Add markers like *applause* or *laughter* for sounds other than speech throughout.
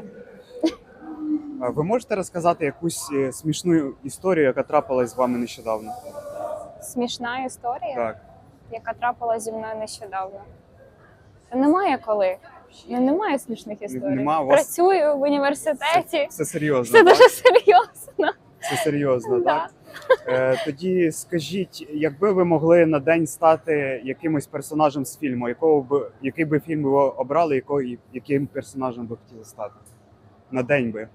робити. Ви можете розказати якусь е, смішну історію, яка трапилась з вами нещодавно? Смішна історія, Так. яка трапилась зі мною нещодавно. Та немає коли. Ну, немає смішних історій. Нема, у вас- Працюю в університеті. Все серйозно. Все так? дуже серйозно. Все серйозно, Да. так? Е, тоді скажіть, якби ви могли на день стати якимось персонажем з фільму, якого б який би фільм ви обрали, якого, яким персонажем би хотіли стати? На день би.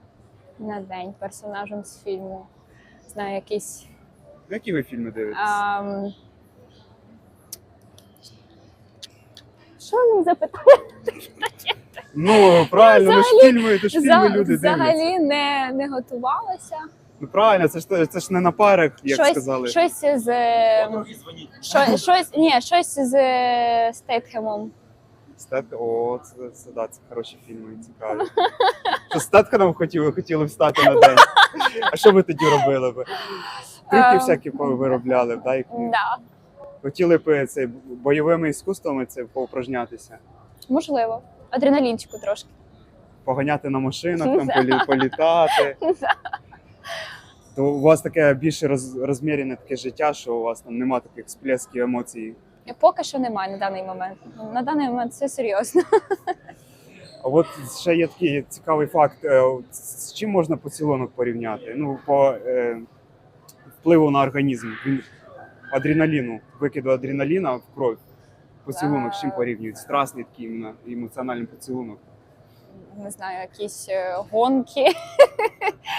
На день персонажем з фільму. Знаю, якийсь. Які ви фільми дивитесь? Ам... Що ви запитали? Ну правильно, ну ж фільми, то ж фільми люди дивляться. Взагалі не, не готувалася. Ну правильно, це ж це ж не на парах, як щось, сказали. щось з е, що, щось, ні, щось з е, Стейтхемом. Стет... О, це, це, да, це хороші фільми, цікаві. Що Стетканом хотіли, хотіли встати на день. А що ви тоді робили би? Трюки Ем, всякі виробляли, б, да? які- Да, Хотіли б е, це бойовими іскусствами це поупражнятися, можливо. Адреналінчику трошки. поганяти на машинах, там *laughs* полі, політати. *laughs* То у вас таке більш роз, розмірене таке життя, що у вас там нема таких сплесків емоцій. Поки що немає на даний момент. На даний момент все серйозно. А от ще є такий цікавий факт: е, з чим можна поцілунок порівняти? Ну, по е, впливу на організм. Він адреналіну, викиду адреналіна в кров. Поцілунок з чим Е. порівнюють? Страсний такий іменно, емоціональний поцілунок. Не знаю, якісь е, гонки,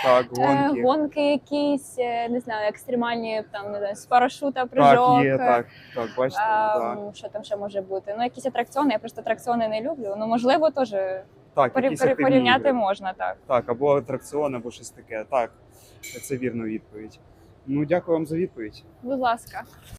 Так, е, гонки. гонки якісь, е, не знаю, екстремальні там не знаю, з парашута прыжок. Так, є, так, так, бачите, А, так. Що там ще може бути? Ну, якісь атракціони, я просто атракціони не люблю. Ну, можливо, теж Так, порі- якісь порівняти ігри. можна так. Так, або атракціон, або щось таке. Так, це вірна відповідь. Ну, дякую вам за відповідь. Будь ласка.